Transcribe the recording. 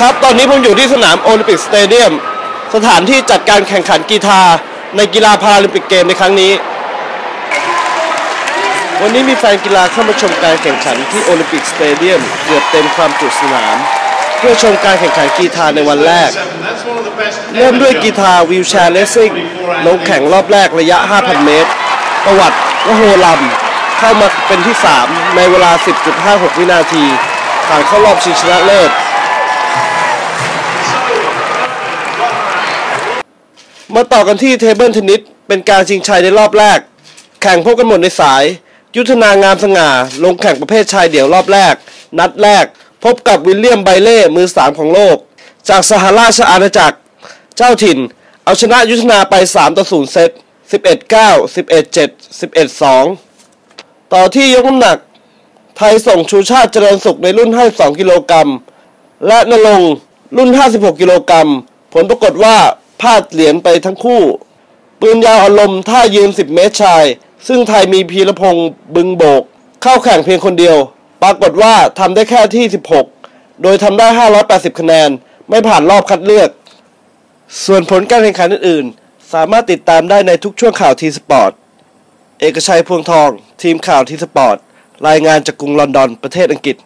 ครับ ตอนนี้ผมอยู่ที่สนามโอลิมปิกสเตเดียม สถานที่จัดการแข่งขันกีฬาในกีฬาพาราลิมปิกเกมในครั้งนี้ วันนี้มีแฟนกีฬาเข้ามาชมการแข่งขันที่โอลิมปิกสเตเดียมเกือบเต็มความจุสนาม เพื่อชมการแข่งขันกีฬาในวันแรก เริ่มด้วยกีฬาวิวแชร์เลสซิ่งลงแข่งรอบแรกระยะ 5,000 เมตร ประวัติวโฮลัมเข้ามาเป็นที่ 3 ในเวลา 10.56 วินาทีผ่านเข้ารอบชิงชนะเลิศ มาต่อกันที่เทเบิลเทนนิสเป็นการชิงชัยในรอบแรก แข่งพบกันหมดในสาย ยุทธนางามสง่า ลงแข่งประเภทชายเดี่ยวรอบแรก นัดแรก พบกับวิลเลียมไบเล่มือสามของโลก จากสหราชอาณาจักร เจ้าถิ่น เอาชนะยุทธนาไป 3 ต่อ 0 เซต 11 9 11 7 11 2 ต่อที่ยกน้ำหนัก ไทยส่งชูชาติเจริญสุขในรุ่น 52 กิโลกรัมและนรงรุ่น 56 กิโลกรัมผลปรากฏว่า พลาดเหรียญไปทั้งคู่ ปืนยาวอารมณ์ท่ายืน 10 เมตรชาย ซึ่งไทยมีพีรพงษ์บึงโบก เข้าแข่งเพียงคนเดียว ปรากฏว่าทำได้แค่ที่ 16 โดยทำได้ 580 คะแนน ไม่ผ่านรอบคัดเลือก ส่วนผลการแข่งขันอื่นๆ สามารถติดตามได้ในทุกช่วงข่าวทีสปอร์ต เอกชัยพวงทอง ทีมข่าวทีสปอร์ต รายงานจากกรุงลอนดอนประเทศอังกฤษ